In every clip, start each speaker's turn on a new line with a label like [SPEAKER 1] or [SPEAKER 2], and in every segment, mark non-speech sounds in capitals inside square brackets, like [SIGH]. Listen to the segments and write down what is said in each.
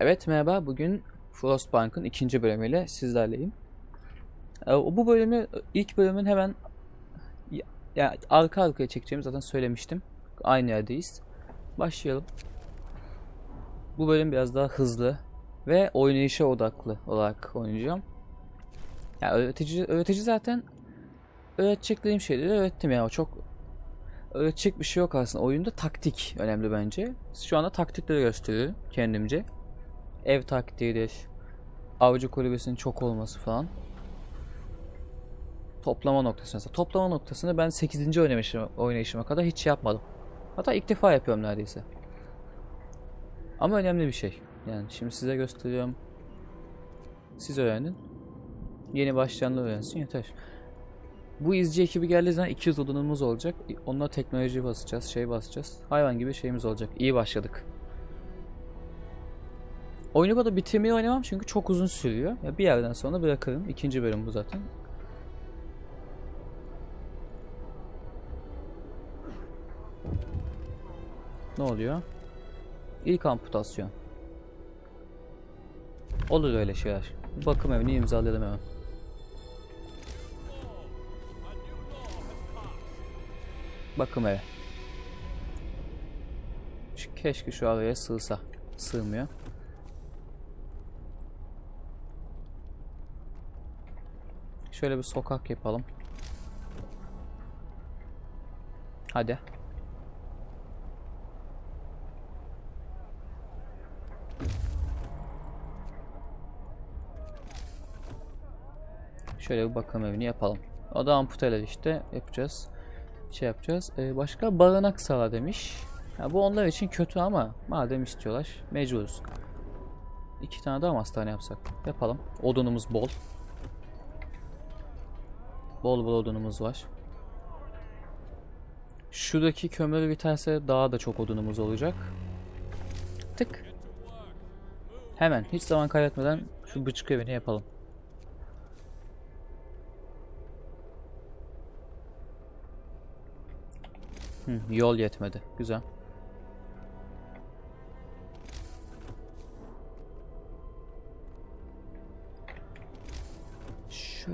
[SPEAKER 1] Evet merhaba bugün Frostbank'ın ikinci bölümüyle sizlerleyim. Ee, Bu bölümü ilk bölümün hemen ya, ya arka arkaya çekeceğimi zaten söylemiştim. Aynı yerdeyiz. Başlayalım. Bu bölüm biraz daha hızlı ve oynayışa odaklı olarak oynayacağım. Ya öğretici öğretici zaten öğreteceklerim şeyleri öğrettim ya. O çok öğretecek bir şey yok aslında. Oyunda taktik önemli bence. Şu anda taktikleri gösteriyorum kendimce ev taktiğidir. Avcı kulübesinin çok olması falan. Toplama noktası mesela. Toplama noktasını ben 8. oynayışıma, oynayışıma kadar hiç yapmadım. Hatta ilk defa yapıyorum neredeyse. Ama önemli bir şey. Yani şimdi size gösteriyorum. Siz öğrenin. Yeni başlayanlar öğrensin yeter. Bu izci ekibi geldiği zaman 200 odunumuz olacak. Onunla teknoloji basacağız, şey basacağız. Hayvan gibi şeyimiz olacak. İyi başladık. Oyunu burada bitirmeyi oynamam çünkü çok uzun sürüyor. Ya bir yerden sonra bırakırım. İkinci bölüm bu zaten. Ne oluyor? İlk amputasyon. Olur öyle şeyler. Bakım evini imzaladım hemen. Bakım evi. Keşke şu araya sığsa. Sığmıyor. Şöyle bir sokak yapalım. Hadi. Şöyle bir bakım evini yapalım. O da amputeler işte yapacağız. Şey yapacağız. Ee, başka barınak sağla demiş. Ya bu onlar için kötü ama madem istiyorlar mecburuz. İki tane daha hastane yapsak? Yapalım. Odunumuz bol. Bol bol odunumuz var. Şuradaki kömür biterse daha da çok odunumuz olacak. Tık. Hemen hiç zaman kaybetmeden şu bıçkı evini yapalım. Hı, yol yetmedi. Güzel.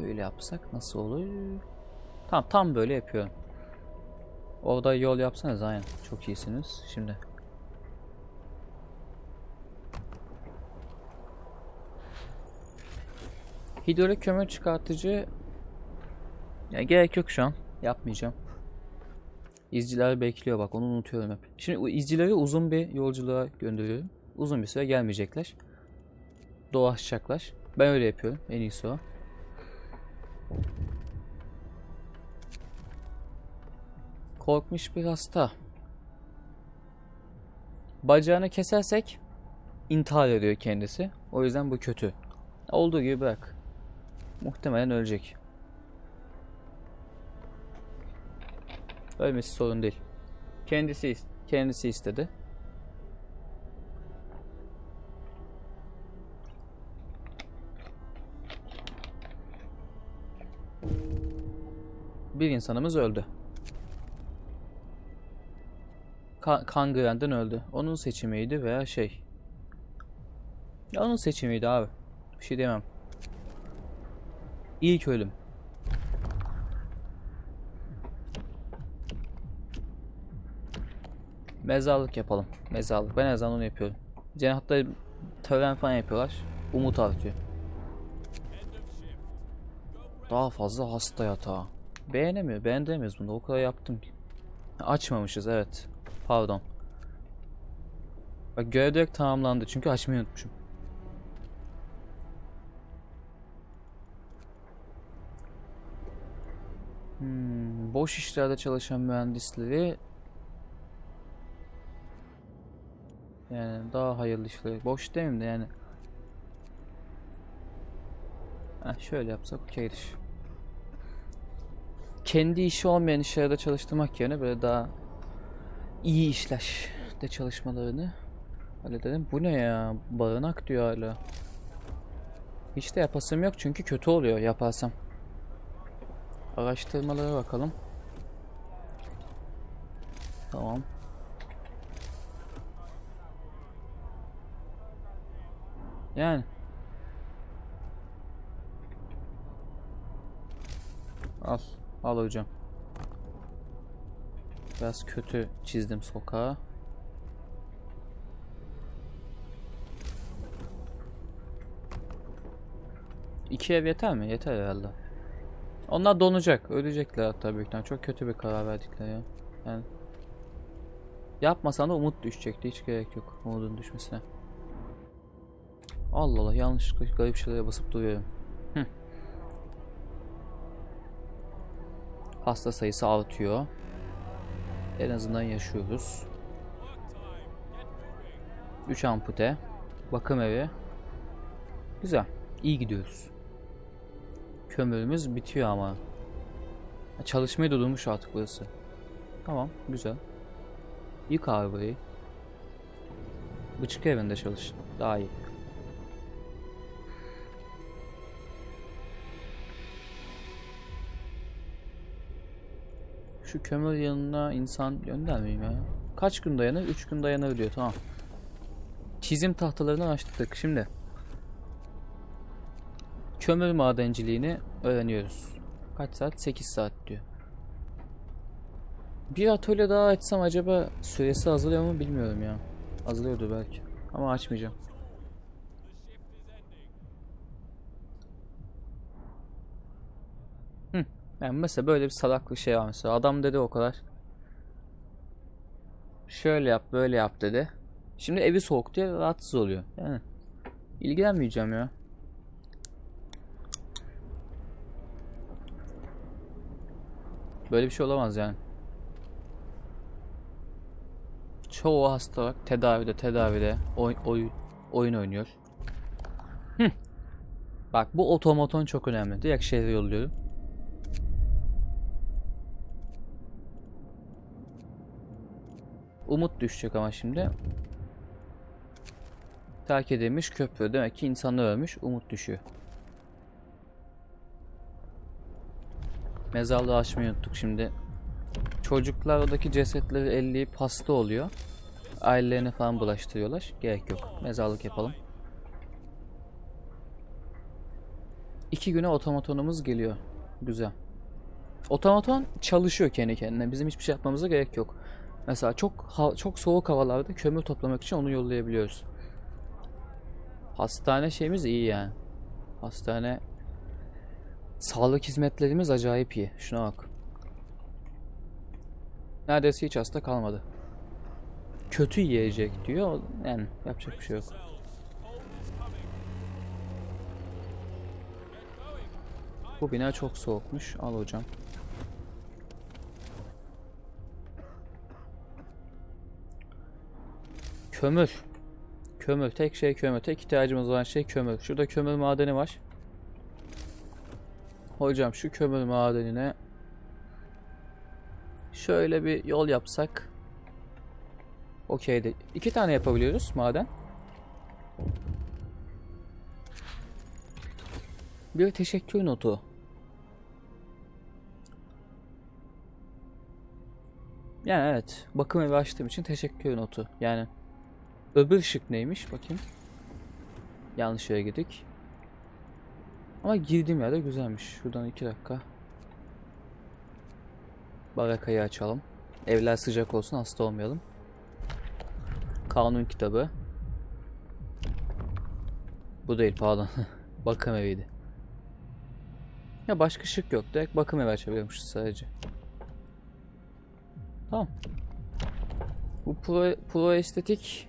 [SPEAKER 1] Şöyle yapsak nasıl olur? Tamam tam böyle yapıyorum. Orada yol yapsanız aynen. Çok iyisiniz. Şimdi. Hidrolik kömür çıkartıcı ya gerek yok şu an. Yapmayacağım. İzciler bekliyor bak onu unutuyorum hep. Şimdi izcileri uzun bir yolculuğa gönderiyorum. Uzun bir süre gelmeyecekler. Dolaşacaklar. Ben öyle yapıyorum. En iyisi o. Korkmuş bir hasta. Bacağını kesersek intihar ediyor kendisi. O yüzden bu kötü. Olduğu gibi bırak. Muhtemelen ölecek. Ölmesi sorun değil. Kendisi is- kendisi istedi. Bir insanımız öldü. Ka kangrenden öldü. Onun seçimiydi veya şey. Onun seçimiydi abi. Bir şey demem. İlk ölüm. Mezarlık yapalım. Mezarlık. Ben her zaman onu yapıyorum. Cenahta tören falan yapıyorlar. Umut artıyor. Daha fazla hasta yatağı. Beğenemiyor. Beğenemiyoruz bunu. O kadar yaptım ki. Açmamışız evet. Pardon. Bak görev direkt tamamlandı. Çünkü açmayı unutmuşum. Hmm, boş işlerde çalışan mühendisleri Yani daha hayırlı işler. Boş demeyeyim de yani. Heh, şöyle yapsak okeydir. Kendi işi olmayan işlerde çalıştırmak yerine böyle daha iyi işler de çalışmalarını halledelim. Bu ne ya? Barınak diyor hala. Hiç de yapasım yok çünkü kötü oluyor yaparsam. Araştırmalara bakalım. Tamam. Yani. Al. Al hocam. Biraz kötü çizdim sokağı. İki ev yeter mi? Yeter herhalde. Onlar donacak. Ölecekler hatta büyük ihtimalle. Çok kötü bir karar verdikleri ya. Yani Yapmasan da umut düşecekti. Hiç gerek yok umudun düşmesine. Allah Allah yanlışlıkla garip şeylere basıp duruyorum. Hasta sayısı artıyor. En azından yaşıyoruz. 3 ampute. Bakım evi. Güzel. İyi gidiyoruz. Kömürümüz bitiyor ama. Çalışmayı durdurmuş artık burası. Tamam, güzel. Yık abi burayı. Bıçkı evinde çalış. Daha iyi. Şu kömür yanına insan göndermeyeyim ya. Kaç gün dayanır? 3 gün dayanır diyor. Tamam. Çizim tahtalarından açtık. Şimdi kömür madenciliğini öğreniyoruz. Kaç saat? 8 saat diyor. Bir atölye daha açsam acaba süresi azalıyor mu bilmiyorum ya. Azalıyordu belki. Ama açmayacağım. Hı. Yani mesela böyle bir salaklık şey var mesela. Adam dedi o kadar. Şöyle yap böyle yap dedi. Şimdi evi soğuk diye rahatsız oluyor. Yani ilgilenmeyeceğim ya. Böyle bir şey olamaz yani. Çoğu hastalık tedavide tedavide oy, oy, oyun oynuyor. Hı. Bak bu otomaton çok önemli. Direkt şehre yolluyorum. Umut düşecek ama şimdi. Terk edilmiş köprü. Demek ki insanlar ölmüş. Umut düşüyor. Mezarlığı açmayı unuttuk şimdi. Çocuklar oradaki cesetleri elleyip hasta oluyor. Ailelerine falan bulaştırıyorlar. Gerek yok. Mezarlık yapalım. İki güne otomatonumuz geliyor. Güzel. Otomaton çalışıyor kendi kendine. Bizim hiçbir şey yapmamıza gerek yok. Mesela çok çok soğuk havalarda kömür toplamak için onu yollayabiliyoruz. Hastane şeyimiz iyi yani. Hastane sağlık hizmetlerimiz acayip iyi. Şuna bak. Neredeyse hiç hasta kalmadı. Kötü yiyecek diyor. Yani yapacak bir şey yok. Bu bina çok soğukmuş. Al hocam. Kömür. Kömür. Tek şey kömür. Tek ihtiyacımız olan şey kömür. Şurada kömür madeni var. Hocam şu kömür madenine şöyle bir yol yapsak okeydi. İki tane yapabiliyoruz maden. Bir teşekkür notu. Yani evet. Bakım evi açtığım için teşekkür notu. Yani öbür şık neymiş? Bakayım. Yanlış yere girdik. Ama girdiğim yerde güzelmiş. Şuradan iki dakika. Barakayı açalım. Evler sıcak olsun hasta olmayalım. Kanun kitabı. Bu değil pardon. [LAUGHS] bakım eviydi. Ya başka şık yok. Direkt bakım evi açabiliyormuşuz sadece. Tamam. Bu pro, pro estetik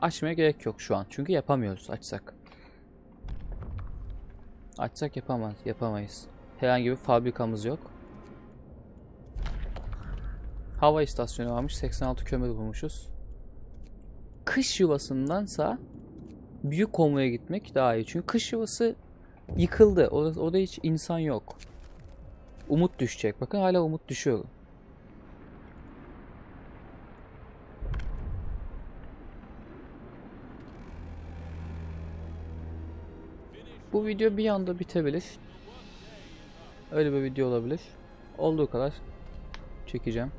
[SPEAKER 1] açmaya gerek yok şu an. Çünkü yapamıyoruz açsak. Açsak yapamaz, yapamayız. Herhangi bir fabrikamız yok. Hava istasyonu varmış. 86 kömür bulmuşuz. Kış yuvasındansa büyük konvoya gitmek daha iyi. Çünkü kış yuvası yıkıldı. Orada, orada hiç insan yok. Umut düşecek. Bakın hala umut düşüyor. Bu video bir anda bitebilir. Öyle bir video olabilir. Olduğu kadar çekeceğim.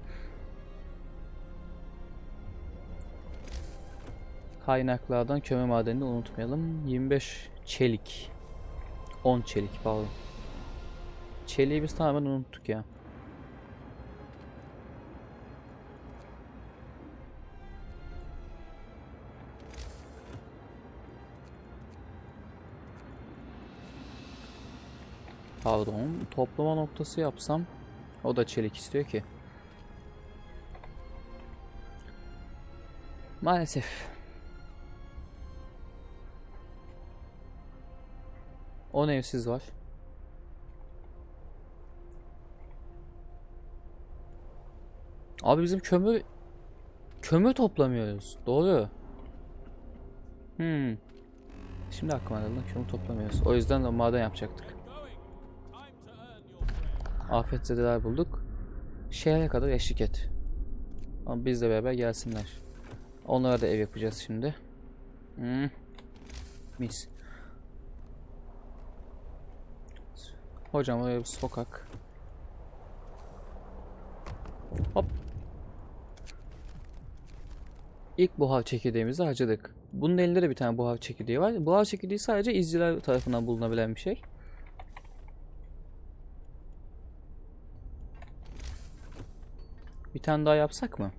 [SPEAKER 1] Kaynaklardan kömür madenini unutmayalım. 25 çelik. 10 çelik pardon. Çeliği biz tamamen unuttuk ya. Pardon. Toplama noktası yapsam o da çelik istiyor ki. Maalesef. On evsiz var. Abi bizim kömür kömür toplamıyoruz. Doğru. Hmm. Şimdi aklıma geldi. Kömür toplamıyoruz. O yüzden de maden yapacaktık. Afetzedeler bulduk. Şehre kadar eşlik et. Ama bizle beraber gelsinler. Onlara da ev yapacağız şimdi. Hmm. Mis. Hocam oraya bir sokak. Hop. İlk buhar çekirdeğimizi harcadık. Bunun elinde de bir tane buhar çekirdeği var. Buhar çekirdeği sadece izciler tarafından bulunabilen bir şey. Bir tane daha yapsak mı?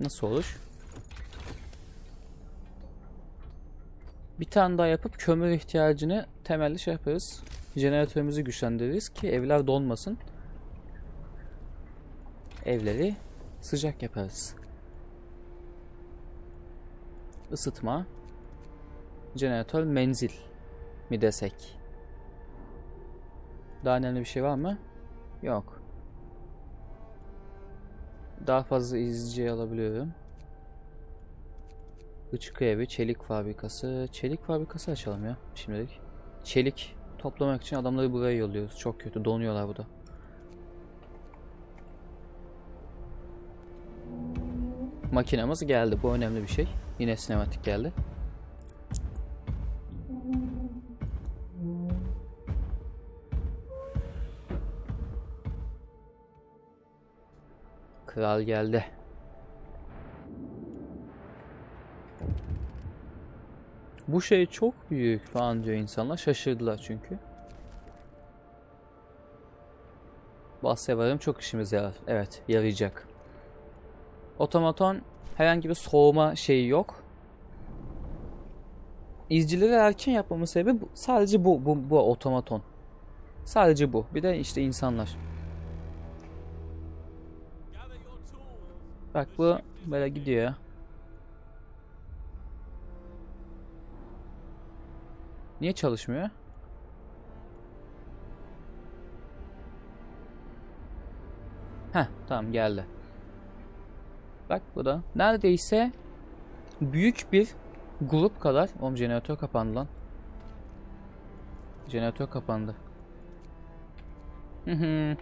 [SPEAKER 1] Nasıl olur? Bir tane daha yapıp kömür ihtiyacını temelli şey yaparız. Jeneratörümüzü güçlendiririz ki evler donmasın. Evleri sıcak yaparız. Isıtma. Jeneratör menzil mi desek? Daha önemli bir şey var mı? Yok. Daha fazla izleyici alabiliyorum. Içki evi, çelik fabrikası. Çelik fabrikası açalım ya şimdilik. Çelik toplamak için adamları buraya yolluyoruz. Çok kötü donuyorlar burada. Makinamız geldi. Bu önemli bir şey. Yine sinematik geldi. Kral geldi. Bu şey çok büyük falan diyor insanlar. Şaşırdılar çünkü. Bahse varım çok işimize yarar. Evet yarayacak. Otomaton herhangi bir soğuma şeyi yok. İzcileri erken yapmamın sebebi sadece bu, bu, bu otomaton. Sadece bu. Bir de işte insanlar. Bak bu böyle gidiyor. Niye çalışmıyor? Heh tamam geldi. Bak bu da neredeyse büyük bir grup kadar. Oğlum jeneratör kapandı lan. Jeneratör kapandı. Hı hı.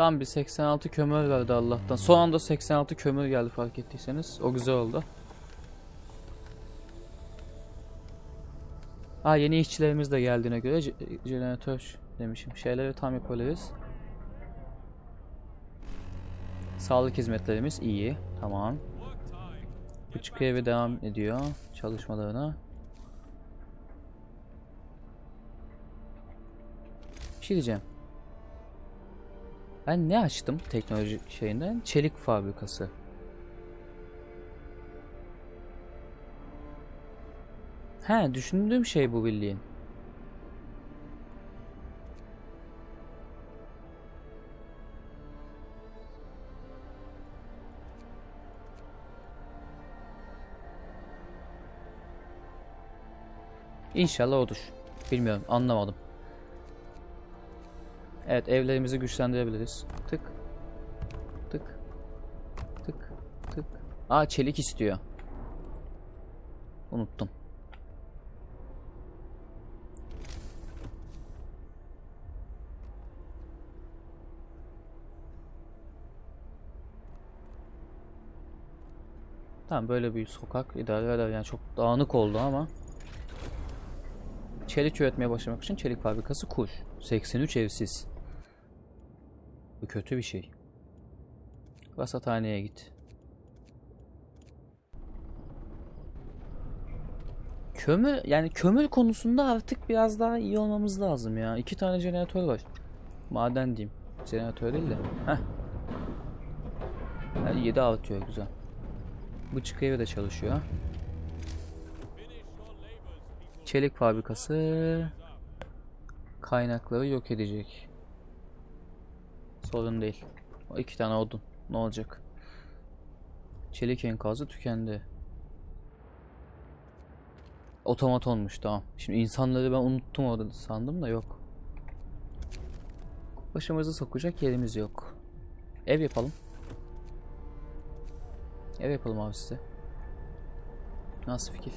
[SPEAKER 1] Tamam bir 86 kömür geldi Allah'tan. Son anda 86 kömür geldi fark ettiyseniz. O güzel oldu. Aa yeni işçilerimiz de geldiğine göre je- jeneratör demişim. Şeyleri tam yapabiliriz. Sağlık hizmetlerimiz iyi. Tamam. Küçük evi devam ediyor çalışmalarına. Bir şey diyeceğim. Ben ne açtım teknoloji şeyinden? Çelik fabrikası. He, düşündüğüm şey bu bildiğin. İnşallah odur. Bilmiyorum, anlamadım. Evet, evlerimizi güçlendirebiliriz. Tık. Tık. Tık. Tık. Aa, çelik istiyor. Unuttum. Tamam böyle bir sokak idare eder yani çok dağınık oldu ama Çelik üretmeye başlamak için çelik fabrikası kur. 83 evsiz. Bu kötü bir şey. Rasathaneye git. Kömür yani kömür konusunda artık biraz daha iyi olmamız lazım ya. İki tane jeneratör var. Maden diyeyim. Jeneratör değil de. Heh. Yani 7 atıyor güzel. Bıçık evi de çalışıyor. Çelik fabrikası kaynakları yok edecek. Sorun değil. O iki tane odun. Ne olacak? Çelik enkazı tükendi. Otomatonmuş tamam. Şimdi insanları ben unuttum orada sandım da yok. Başımızı sokacak yerimiz yok. Ev yapalım. Ev yapalım abi size. Nasıl fikir?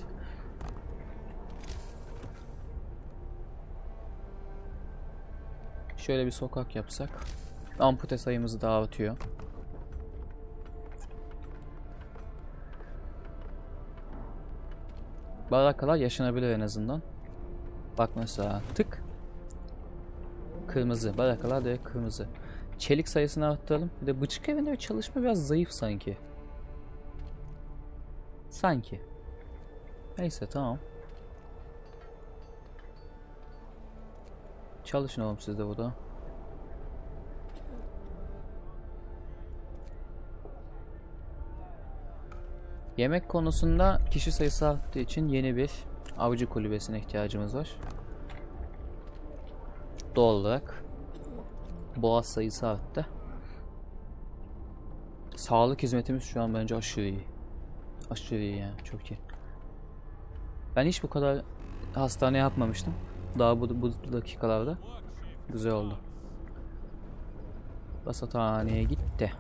[SPEAKER 1] Şöyle bir sokak yapsak. Ampute sayımızı dağıtıyor. Barakalar yaşanabilir en azından. Bak mesela tık. Kırmızı. Barakalar direkt kırmızı. Çelik sayısını arttıralım. Bir de bıçık evinde bir çalışma biraz zayıf sanki. Sanki. Neyse tamam. Çalışın oğlum siz de burada. Yemek konusunda kişi sayısı arttığı için yeni bir avcı kulübesine ihtiyacımız var. Doğal olarak boğaz sayısı arttı. Sağlık hizmetimiz şu an bence aşırı iyi. Aşırı iyi yani çok iyi. Ben hiç bu kadar hastane yapmamıştım. Daha bu, bu dakikalarda güzel oldu. Basathaneye gitti.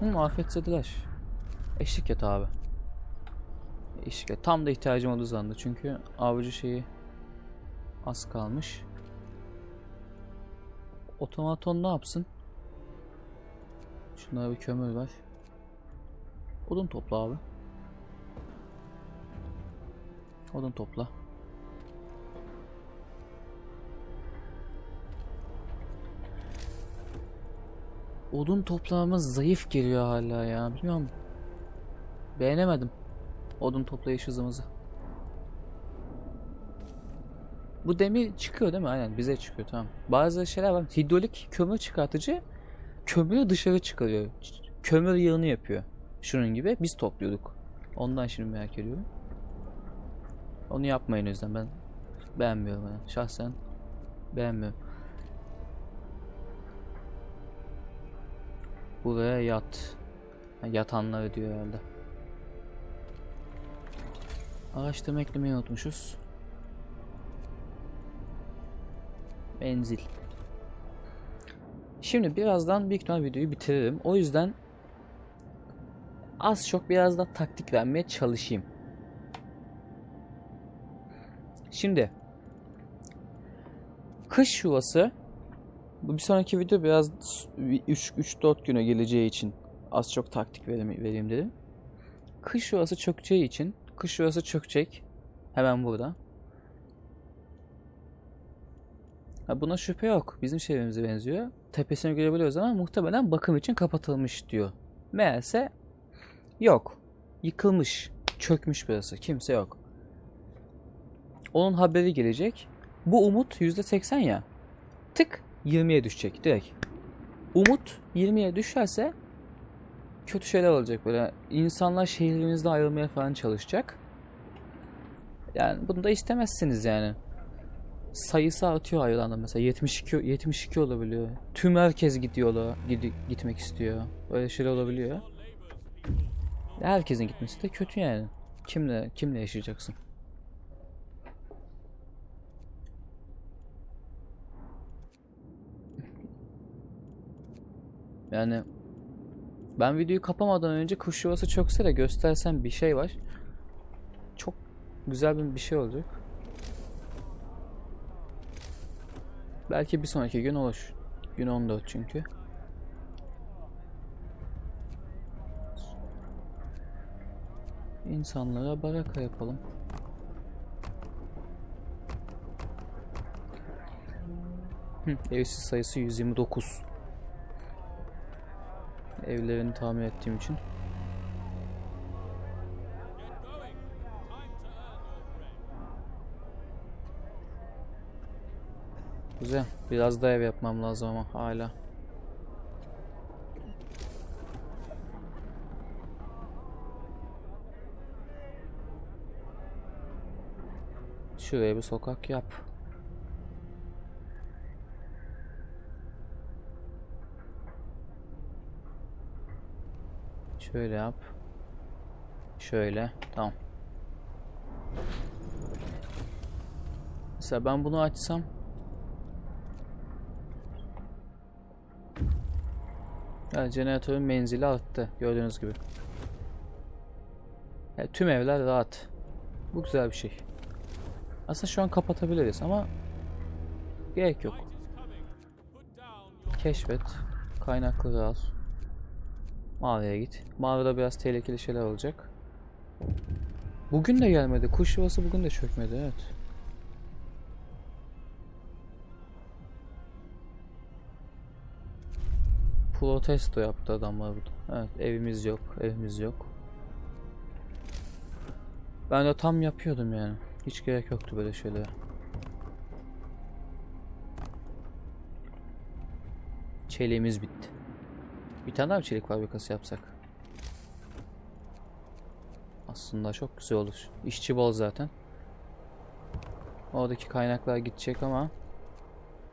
[SPEAKER 1] Hı, afiyetsediler. Eşlik et abi. Et. Tam da ihtiyacım olduğu zandı çünkü avcı şeyi az kalmış. Otomaton ne yapsın? Şunlarda bir kömür var. Odun topla abi. Odun topla. Odun toplamamız zayıf geliyor hala ya. Bilmiyorum. Beğenemedim. Odun toplayış hızımızı. Bu demir çıkıyor değil mi? Aynen bize çıkıyor tamam. Bazı şeyler var. Hidrolik kömür çıkartıcı kömürü dışarı çıkarıyor. Kömür yağını yapıyor. Şunun gibi biz topluyorduk. Ondan şimdi merak ediyorum. Onu yapmayın o yüzden ben beğenmiyorum yani. Şahsen beğenmiyorum. Buraya yat. Yatanları diyor herhalde. Araştırma eklemeyi unutmuşuz. Menzil. Şimdi birazdan büyük ihtimal videoyu bitiririm. O yüzden az çok biraz da taktik vermeye çalışayım. Şimdi kış yuvası bu bir sonraki video biraz 3-4 güne geleceği için az çok taktik vereyim, vereyim dedim. Kış yuvası çökeceği için kış yuvası çökecek. Hemen burada. Ha, buna şüphe yok. Bizim şehrimize benziyor. Tepesini görebiliyoruz ama muhtemelen bakım için kapatılmış diyor. Meğerse yok. Yıkılmış. Çökmüş burası. Kimse yok. Onun haberi gelecek. Bu umut %80 ya. Tık 20'ye düşecek direkt. Umut 20'ye düşerse kötü şeyler olacak böyle. İnsanlar şehrimizde ayrılmaya falan çalışacak. Yani bunu da istemezsiniz yani. Sayısı artıyor ayrılanlar mesela 72 72 olabiliyor. Tüm herkes gidiyorlar, gidi- gitmek istiyor. Böyle şeyler olabiliyor. Herkesin gitmesi de kötü yani. Kimle kimle yaşayacaksın? Yani ben videoyu kapamadan önce kuş yuvası çökse de göstersem bir şey var. Çok güzel bir bir şey olacak. Belki bir sonraki gün olur. Gün 14 çünkü. İnsanlara baraka yapalım. Evsiz sayısı 129. Evlerini tamir ettiğim için. Güzel. Biraz daha ev yapmam lazım ama hala. Şuraya bir sokak yap. Şöyle yap. Şöyle. Tamam. Mesela ben bunu açsam Yani jeneratörün menzili arttı gördüğünüz gibi. Yani tüm evler rahat. Bu güzel bir şey. Aslında şu an kapatabiliriz ama gerek yok. Keşfet. Kaynakları al. Mağaraya git. Mağarada biraz tehlikeli şeyler olacak. Bugün de gelmedi. Kuş yuvası bugün de çökmedi. Evet. Protesto yaptı adamlar burada. Evet evimiz yok. Evimiz yok. Ben de tam yapıyordum yani. Hiç gerek yoktu böyle şeylere. Çeliğimiz bitti. Bir tane daha mı çelik fabrikası yapsak? Aslında çok güzel olur. İşçi bol zaten. Oradaki kaynaklar gidecek ama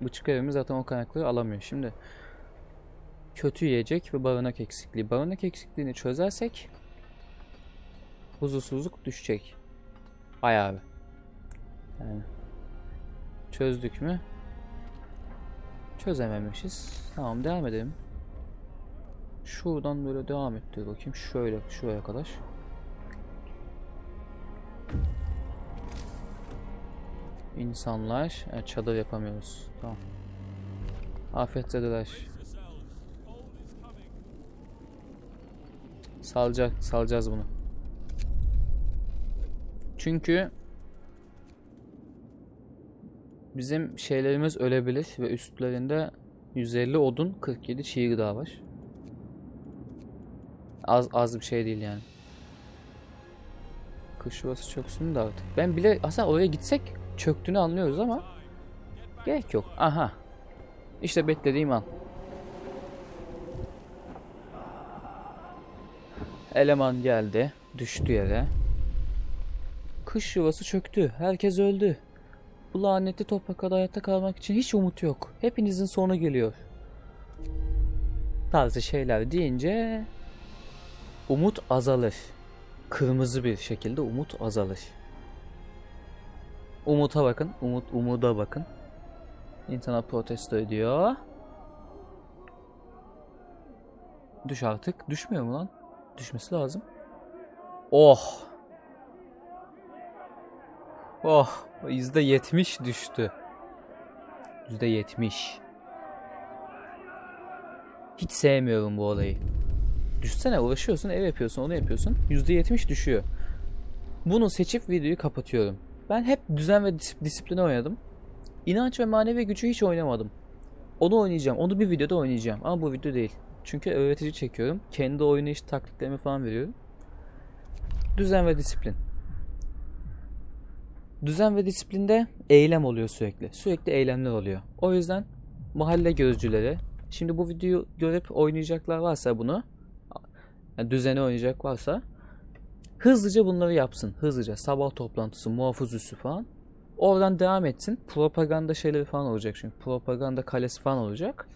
[SPEAKER 1] bıçak evimiz zaten o kaynakları alamıyor. Şimdi kötü yiyecek ve barınak eksikliği. Barınak eksikliğini çözersek huzursuzluk düşecek. Bayağı bir. Yani çözdük mü? Çözememişiz. Tamam devam edelim. Şuradan böyle devam ettir bakayım. Şöyle şuraya kadar. İnsanlar evet, çadır yapamıyoruz. Tamam. Afiyet zedeler. Salacak, salacağız bunu. Çünkü bizim şeylerimiz ölebilir ve üstlerinde 150 odun 47 çiğ gıda var. Az az bir şey değil yani. Kış yuvası çöksün de artık. Ben bile aslında oraya gitsek çöktüğünü anlıyoruz ama gerek yok. Aha. İşte beklediğim an. Eleman geldi. Düştü yere. Kış yuvası çöktü. Herkes öldü. Bu lanetli topraklarda hayatta kalmak için hiç umut yok. Hepinizin sonu geliyor. Tarzı şeyler deyince umut azalır. Kırmızı bir şekilde umut azalır. Umut'a bakın. Umut umuda bakın. İnsanlar protesto ediyor. Düş artık. Düşmüyor mu lan? Düşmesi lazım. Oh. Oh. %70 düştü. %70. Hiç sevmiyorum bu olayı. Düşsene uğraşıyorsun, ev yapıyorsun, onu yapıyorsun. %70 düşüyor. Bunu seçip videoyu kapatıyorum. Ben hep düzen ve dis- disipline oynadım. İnanç ve manevi gücü hiç oynamadım. Onu oynayacağım. Onu bir videoda oynayacağım. Ama bu video değil. Çünkü öğretici çekiyorum. Kendi oynayış taktiklerimi falan veriyorum. Düzen ve disiplin. Düzen ve disiplinde eylem oluyor sürekli. Sürekli eylemler oluyor. O yüzden mahalle gözcüleri şimdi bu videoyu görüp oynayacaklar varsa bunu yani düzeni oynayacak varsa hızlıca bunları yapsın. Hızlıca sabah toplantısı, muhafız üssü falan. Oradan devam etsin. Propaganda şeyleri falan olacak çünkü. Propaganda kalesi falan olacak.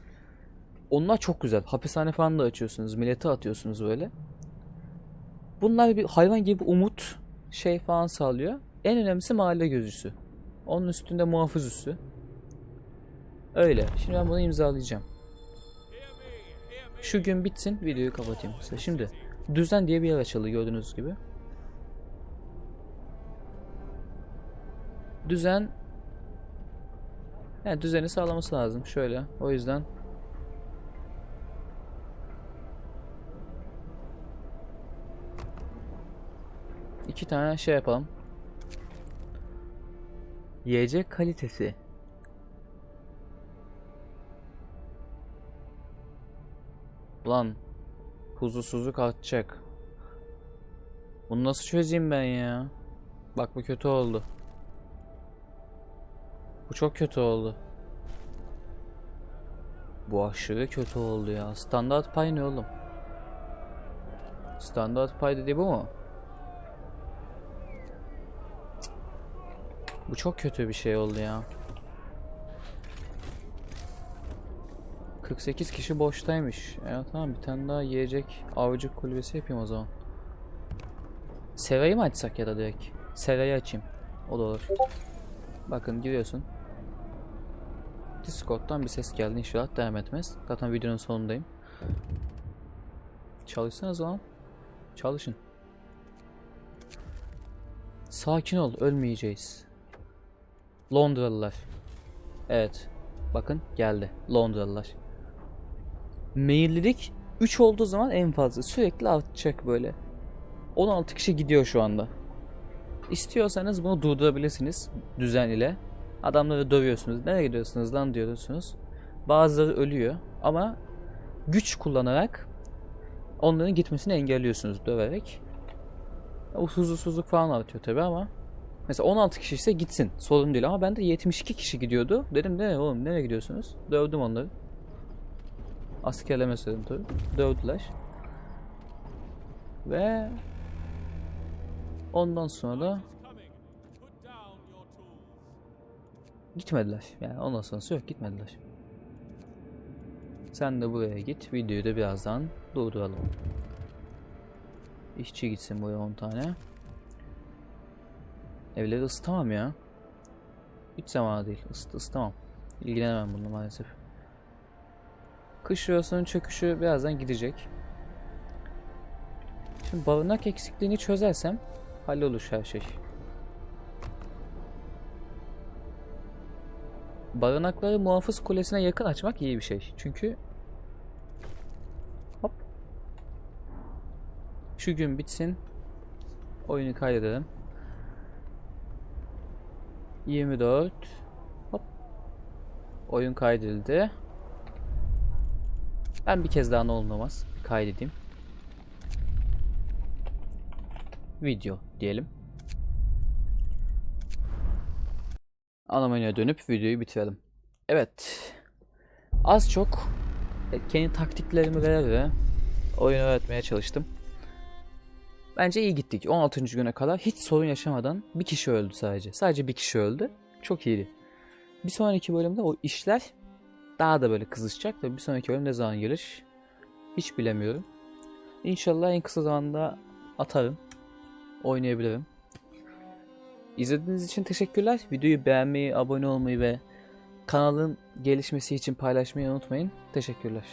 [SPEAKER 1] Onlar çok güzel. Hapishane falan da açıyorsunuz. Millete atıyorsunuz böyle. Bunlar bir hayvan gibi umut şey falan sağlıyor. En önemlisi mahalle gözcüsü. Onun üstünde muhafız üssü. Öyle. Şimdi ben bunu imzalayacağım. Şu gün bitsin videoyu kapatayım size. Şimdi düzen diye bir yer açıldı gördüğünüz gibi. Düzen yani düzeni sağlaması lazım şöyle. O yüzden iki tane şey yapalım. Yiyecek kalitesi. Ulan Huzursuzluk artacak. Bunu nasıl çözeyim ben ya? Bak bu kötü oldu. Bu çok kötü oldu. Bu aşırı kötü oldu ya. Standart pay ne oğlum? Standart pay dediği bu mu? Bu çok kötü bir şey oldu ya. 48 kişi boştaymış. Evet tamam bir tane daha yiyecek avcı kulübesi yapayım o zaman. Serayı mı açsak ya da direkt? Serayı açayım. O da olur. Bakın giriyorsun. Discord'dan bir ses geldi inşallah devam etmez. Zaten videonun sonundayım. Çalışsana o zaman. Çalışın. Sakin ol, ölmeyeceğiz. Londralılar. Evet. Bakın geldi. Londralılar. Maillilik 3 olduğu zaman en fazla sürekli artacak böyle. 16 kişi gidiyor şu anda. İstiyorsanız bunu durdurabilirsiniz düzen ile. Adamları dövüyorsunuz. Nereye gidiyorsunuz lan diyorsunuz. Bazıları ölüyor ama güç kullanarak onların gitmesini engelliyorsunuz döverek. O huzursuzluk falan artıyor tabi ama mesela 16 kişi ise gitsin sorun değil ama bende 72 kişi gidiyordu. Dedim ne oğlum nereye gidiyorsunuz? Dövdüm onları. Askerleme söyledim tabi. Dövdüler. Ve ondan sonra gitmediler. Yani ondan sonrası yok gitmediler. Sen de buraya git. Videoyu da birazdan durduralım. İşçi gitsin buraya 10 tane. Evleri ısıtamam ya. Hiç zamanı değil. Isıt, ısıtamam. İlgilenemem bununla maalesef. Kış yuvasının çöküşü birazdan gidecek. Şimdi barınak eksikliğini çözersem hallolur her şey. Barınakları muhafız kulesine yakın açmak iyi bir şey. Çünkü hop şu gün bitsin. Oyunu kaydedelim. 24 hop oyun kaydedildi. Ben bir kez daha ne olmaz kaydedeyim. Video diyelim. Ana menüye dönüp videoyu bitirelim. Evet. Az çok kendi taktiklerimi vere vere oyunu öğretmeye çalıştım. Bence iyi gittik. 16. güne kadar hiç sorun yaşamadan bir kişi öldü sadece. Sadece bir kişi öldü. Çok iyiydi. Bir sonraki bölümde o işler daha da böyle kızışacak da bir sonraki bölüm ne zaman gelir hiç bilemiyorum. İnşallah en kısa zamanda atarım. Oynayabilirim. İzlediğiniz için teşekkürler. Videoyu beğenmeyi, abone olmayı ve kanalın gelişmesi için paylaşmayı unutmayın. Teşekkürler.